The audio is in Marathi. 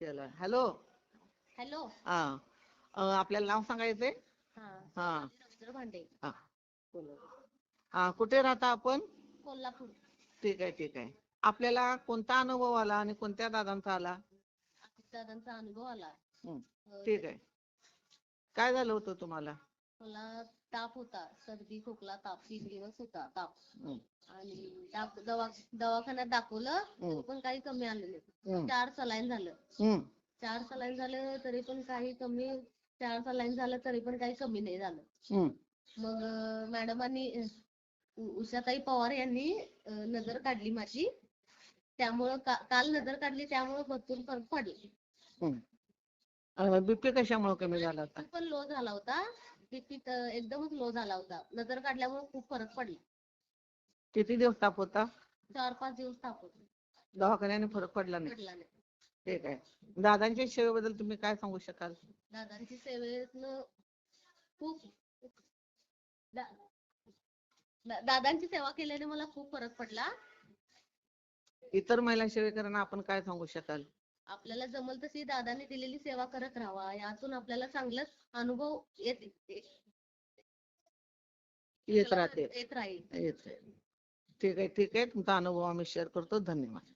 केलं हॅलो? हॅलो? हा. अ, आपल्याला नाव सांगायचंय? हा. हा. भांडे. हा. हा कुठे राहता आपण? कोल्हापूर. ठीक आहे ठीक आहे. आपल्याला कोणता अनुभव आला आणि कोणत्या दादांचा आला? दादांचा अनुभव आला. हं, अं, ठीक आहे. काय झालं होतं तुम्हाला? मला ताप होता. सर्दी खोकला ताप तीन दिवस होता ताप. हं, आणि दाख- दवा दवाखान्यात दाखवलं तरी पण काही कमी आलं नाही हं, चार सलाईन झालं. चार सलाईन झालं तरी पण काही कमी चार सलाईन झालं तरी पण काही कमी नाही झालं. मग अं, मॅडमांनी अं, उ- उषाताई पवार यांनी अं, नजर काढली माझी. त्यामुळं का- काल नजर काढली त्यामुळं भरपूर फरक पडला. बीपी कशामुळे कमी झाला होता? पण लो झाला होता. बीपी एकदमच लो झाला होता. नजर काढल्यामुळे खूप फरक पडला. किती दिवस ताप होता? चार पाच दिवस ताप होता. दवाखान्याने फरक पडला नाही. पडला नाही. ठीक आहे. दादांच्या सेवेबद्दल तुम्ही काय सांगू शकाल? दादांची सेवेतनं खूप दा- दा- दादांची सेवा केल्याने मला खूप फरक पडला. इतर महिला सेवेकरांना आपण काय सांगू शकाल? आपल्याला जमल तशी दादांनी दिलेली सेवा करत राहावा. यातून आपल्याला चांगलाच अनुभव येत येत राहते येत राहील. येत राहते. ठीक आहे ठीक आहे. तुमचा अनुभव आम्ही शेअर करतो. धन्यवाद.